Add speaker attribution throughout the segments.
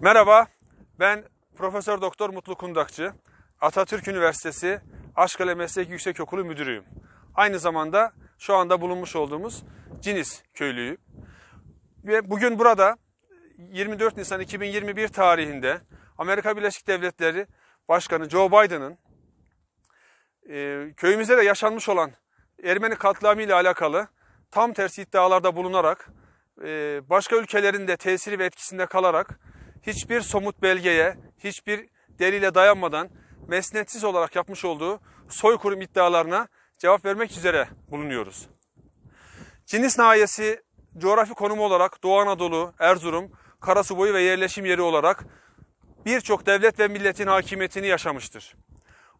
Speaker 1: Merhaba, ben Profesör Doktor Mutlu Kundakçı, Atatürk Üniversitesi Aşkale Meslek Yüksekokulu Müdürüyüm. Aynı zamanda şu anda bulunmuş olduğumuz Cinis köylüyüm. Ve bugün burada 24 Nisan 2021 tarihinde Amerika Birleşik Devletleri Başkanı Joe Biden'ın e, köyümüzde de yaşanmış olan Ermeni katliamı ile alakalı tam tersi iddialarda bulunarak e, başka ülkelerin de tesiri ve etkisinde kalarak hiçbir somut belgeye, hiçbir delile dayanmadan mesnetsiz olarak yapmış olduğu soykırım iddialarına cevap vermek üzere bulunuyoruz. Cinis nahiyesi coğrafi konumu olarak Doğu Anadolu, Erzurum, Karasuboyu ve yerleşim yeri olarak birçok devlet ve milletin hakimiyetini yaşamıştır.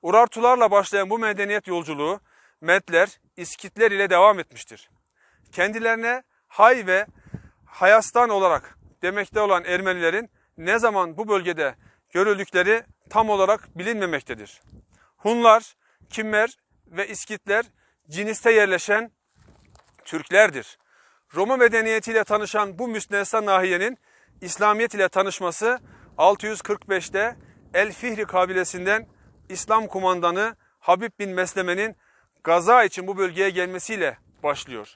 Speaker 1: Urartularla başlayan bu medeniyet yolculuğu Medler, İskitler ile devam etmiştir. Kendilerine Hay ve Hayastan olarak demekte olan Ermenilerin ne zaman bu bölgede görüldükleri tam olarak bilinmemektedir. Hunlar, Kimmer ve İskitler Cinis'te yerleşen Türklerdir. Roma medeniyetiyle tanışan bu müstesna nahiyenin İslamiyet ile tanışması 645'te El Fihri kabilesinden İslam kumandanı Habib bin Mesleme'nin gaza için bu bölgeye gelmesiyle başlıyor.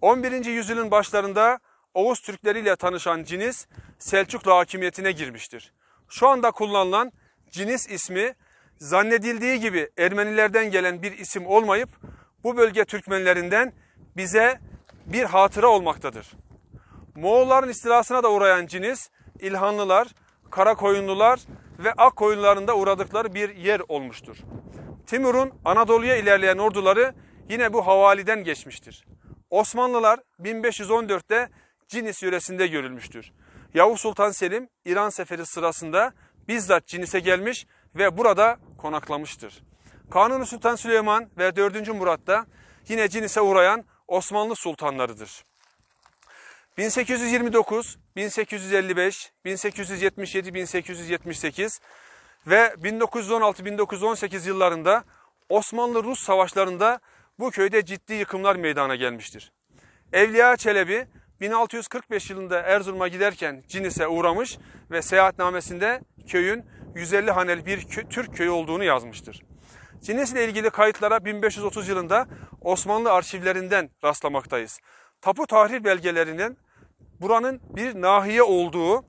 Speaker 1: 11. yüzyılın başlarında Oğuz Türkleri ile tanışan Cinis Selçuklu hakimiyetine girmiştir. Şu anda kullanılan Cinis ismi zannedildiği gibi Ermenilerden gelen bir isim olmayıp bu bölge Türkmenlerinden bize bir hatıra olmaktadır. Moğolların istilasına da uğrayan Cinis, İlhanlılar, Karakoyunlular ve Akkoyunluların uğradıkları bir yer olmuştur. Timur'un Anadolu'ya ilerleyen orduları yine bu havaliden geçmiştir. Osmanlılar 1514'te Cinis yöresinde görülmüştür. Yavuz Sultan Selim İran seferi sırasında bizzat Cinis'e gelmiş ve burada konaklamıştır. Kanuni Sultan Süleyman ve 4. Murat da yine Cinis'e uğrayan Osmanlı sultanlarıdır. 1829, 1855, 1877, 1878 ve 1916-1918 yıllarında Osmanlı-Rus savaşlarında bu köyde ciddi yıkımlar meydana gelmiştir. Evliya Çelebi 1645 yılında Erzurum'a giderken Cinis'e uğramış ve seyahatnamesinde köyün 150 haneli bir kö Türk köyü olduğunu yazmıştır. Cinis ile ilgili kayıtlara 1530 yılında Osmanlı arşivlerinden rastlamaktayız. Tapu tahrir belgelerinin buranın bir nahiye olduğu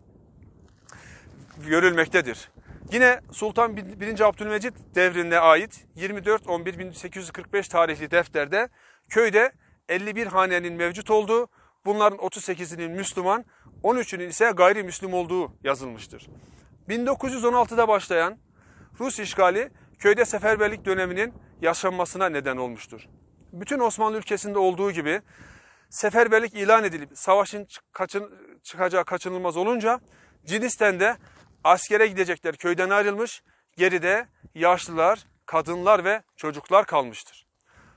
Speaker 1: görülmektedir. Yine Sultan 1. Abdülmecit devrine ait 24-11-1845 tarihli defterde köyde 51 hanenin mevcut olduğu, bunların 38'inin Müslüman, 13'ünün ise gayrimüslim olduğu yazılmıştır. 1916'da başlayan Rus işgali köyde seferberlik döneminin yaşanmasına neden olmuştur. Bütün Osmanlı ülkesinde olduğu gibi seferberlik ilan edilip savaşın kaçın, çıkacağı kaçınılmaz olunca Cinis'ten de askere gidecekler köyden ayrılmış, geride yaşlılar, kadınlar ve çocuklar kalmıştır.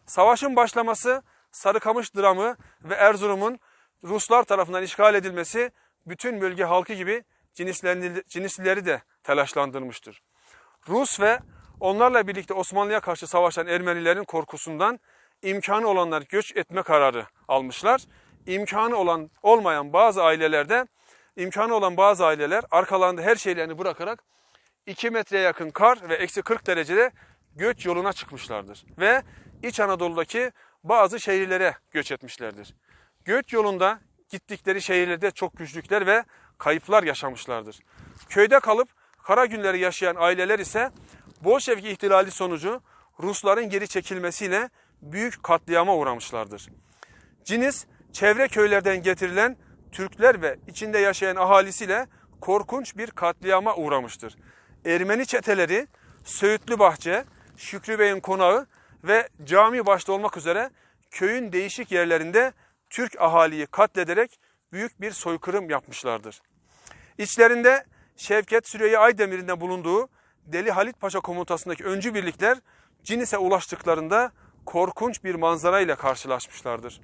Speaker 1: Savaşın başlaması, Sarıkamış dramı ve Erzurum'un Ruslar tarafından işgal edilmesi bütün bölge halkı gibi Cinislileri de telaşlandırmıştır. Rus ve onlarla birlikte Osmanlı'ya karşı savaşan Ermenilerin korkusundan imkanı olanlar göç etme kararı almışlar. İmkanı olan olmayan bazı ailelerde imkanı olan bazı aileler arkalarında her şeylerini bırakarak 2 metreye yakın kar ve eksi 40 derecede göç yoluna çıkmışlardır. Ve İç Anadolu'daki bazı şehirlere göç etmişlerdir. Göç yolunda gittikleri şehirlerde çok güçlükler ve kayıplar yaşamışlardır. Köyde kalıp kara günleri yaşayan aileler ise Bolşevik ihtilali sonucu Rusların geri çekilmesiyle büyük katliama uğramışlardır. Cinis, çevre köylerden getirilen Türkler ve içinde yaşayan ahalisiyle korkunç bir katliama uğramıştır. Ermeni çeteleri Söğütlü Bahçe, Şükrü Bey'in konağı ve cami başta olmak üzere köyün değişik yerlerinde Türk ahaliyi katlederek büyük bir soykırım yapmışlardır. İçlerinde Şevket Süreyya Aydemir'in de bulunduğu Deli Halit Paşa komutasındaki öncü birlikler Cinis'e ulaştıklarında korkunç bir manzara ile karşılaşmışlardır.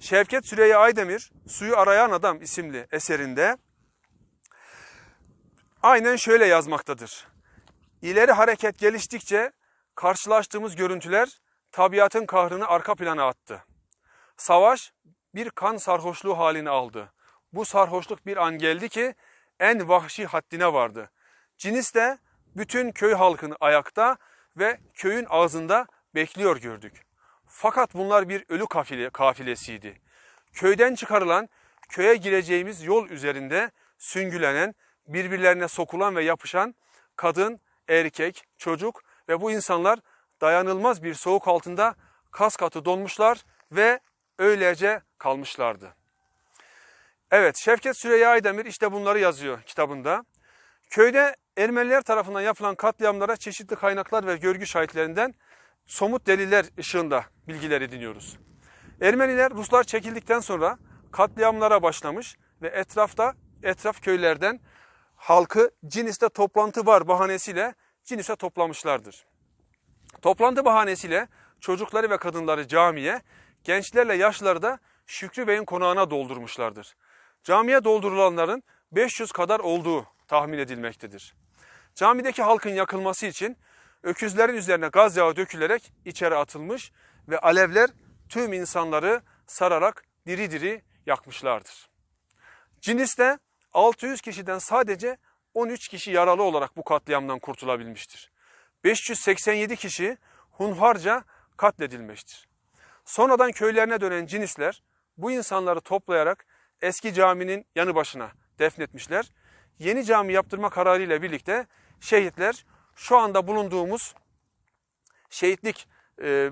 Speaker 1: Şevket Süreyya Aydemir Suyu Arayan Adam isimli eserinde aynen şöyle yazmaktadır. İleri hareket geliştikçe karşılaştığımız görüntüler tabiatın kahrını arka plana attı. Savaş bir kan sarhoşluğu halini aldı. Bu sarhoşluk bir an geldi ki en vahşi haddine vardı. Cinis de bütün köy halkını ayakta ve köyün ağzında bekliyor gördük. Fakat bunlar bir ölü kafile, kafilesiydi. Köyden çıkarılan, köye gireceğimiz yol üzerinde süngülenen, birbirlerine sokulan ve yapışan kadın, erkek, çocuk ve bu insanlar dayanılmaz bir soğuk altında kas katı donmuşlar ve öylece kalmışlardı. Evet, Şevket Süreyya Aydemir işte bunları yazıyor kitabında. Köyde Ermeniler tarafından yapılan katliamlara çeşitli kaynaklar ve görgü şahitlerinden somut deliller ışığında bilgiler ediniyoruz. Ermeniler Ruslar çekildikten sonra katliamlara başlamış ve etrafta etraf köylerden halkı Cinis'te toplantı var bahanesiyle Cinis'e toplamışlardır. Toplantı bahanesiyle çocukları ve kadınları camiye, gençlerle yaşlıları da Şükrü Bey'in konağına doldurmuşlardır. Camiye doldurulanların 500 kadar olduğu tahmin edilmektedir. Camideki halkın yakılması için öküzlerin üzerine gaz yağı dökülerek içeri atılmış ve alevler tüm insanları sararak diri diri yakmışlardır. Cinis'te 600 kişiden sadece 13 kişi yaralı olarak bu katliamdan kurtulabilmiştir. 587 kişi hunharca katledilmiştir. Sonradan köylerine dönen Cinisler bu insanları toplayarak eski caminin yanı başına defnetmişler. Yeni cami yaptırma kararıyla birlikte şehitler şu anda bulunduğumuz şehitlik e,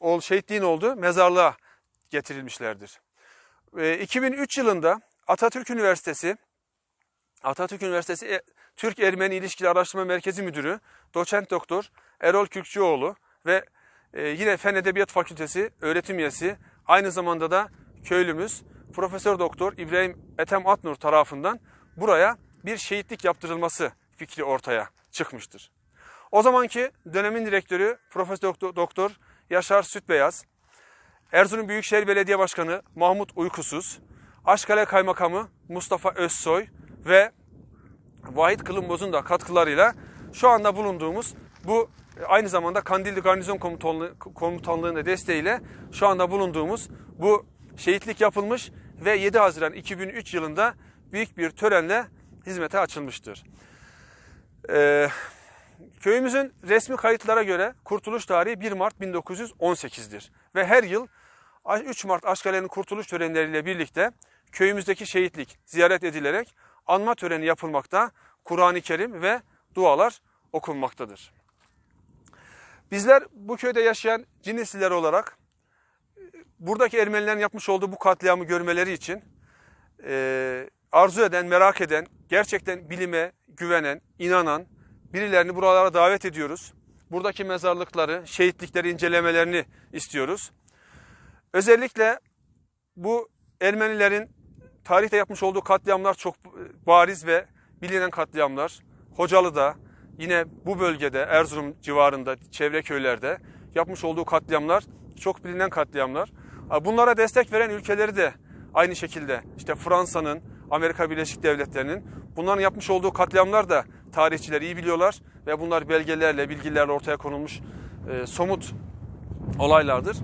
Speaker 1: ol şehitliğin olduğu mezarlığa getirilmişlerdir. E, 2003 yılında Atatürk Üniversitesi Atatürk Üniversitesi E- Türk Ermeni İlişkileri Araştırma Merkezi Müdürü Doçent Doktor Erol Kürkçüoğlu ve e, yine Fen Edebiyat Fakültesi öğretim üyesi aynı zamanda da köylümüz Profesör Doktor İbrahim Ethem Atnur tarafından buraya bir şehitlik yaptırılması fikri ortaya çıkmıştır. O zamanki dönemin direktörü Profesör Doktor Yaşar Sütbeyaz, Erzurum Büyükşehir Belediye Başkanı Mahmut Uykusuz, Aşkale Kaymakamı Mustafa Özsoy ve Vahit Kılımboz'un da katkılarıyla şu anda bulunduğumuz bu e, aynı zamanda Kandilli Garnizon Komutanlığı, Komutanlığı'nın desteğiyle şu anda bulunduğumuz bu şehitlik yapılmış ve 7 Haziran 2003 yılında büyük bir törenle hizmete açılmıştır. Ee, köyümüzün resmi kayıtlara göre kurtuluş tarihi 1 Mart 1918'dir. Ve her yıl 3 Mart Aşkale'nin kurtuluş törenleriyle birlikte köyümüzdeki şehitlik ziyaret edilerek anma töreni yapılmakta, Kur'an-ı Kerim ve dualar okunmaktadır. Bizler bu köyde yaşayan Cinisliler olarak e, buradaki Ermenilerin yapmış olduğu bu katliamı görmeleri için e, arzu eden, merak eden, gerçekten bilime güvenen, inanan birilerini buralara davet ediyoruz. Buradaki mezarlıkları, şehitlikleri incelemelerini istiyoruz. Özellikle bu Ermenilerin tarihte yapmış olduğu katliamlar çok bariz ve bilinen katliamlar. Hocalı'da, yine bu bölgede, Erzurum civarında, çevre köylerde yapmış olduğu katliamlar çok bilinen katliamlar. Bunlara destek veren ülkeleri de aynı şekilde işte Fransa'nın, Amerika Birleşik Devletleri'nin bunların yapmış olduğu katliamlar da tarihçiler iyi biliyorlar ve bunlar belgelerle, bilgilerle ortaya konulmuş e, somut olaylardır.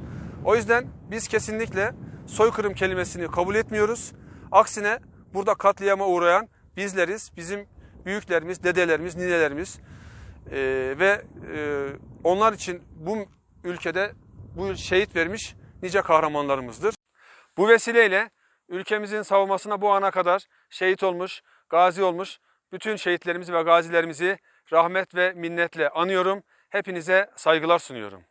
Speaker 1: O yüzden biz kesinlikle soykırım kelimesini kabul etmiyoruz. Aksine burada katliama uğrayan bizleriz, bizim büyüklerimiz, dedelerimiz, ninelerimiz e, ve e, onlar için bu ülkede bu şehit vermiş nice kahramanlarımızdır. Bu vesileyle ülkemizin savunmasına bu ana kadar şehit olmuş, gazi olmuş bütün şehitlerimizi ve gazilerimizi rahmet ve minnetle anıyorum. Hepinize saygılar sunuyorum.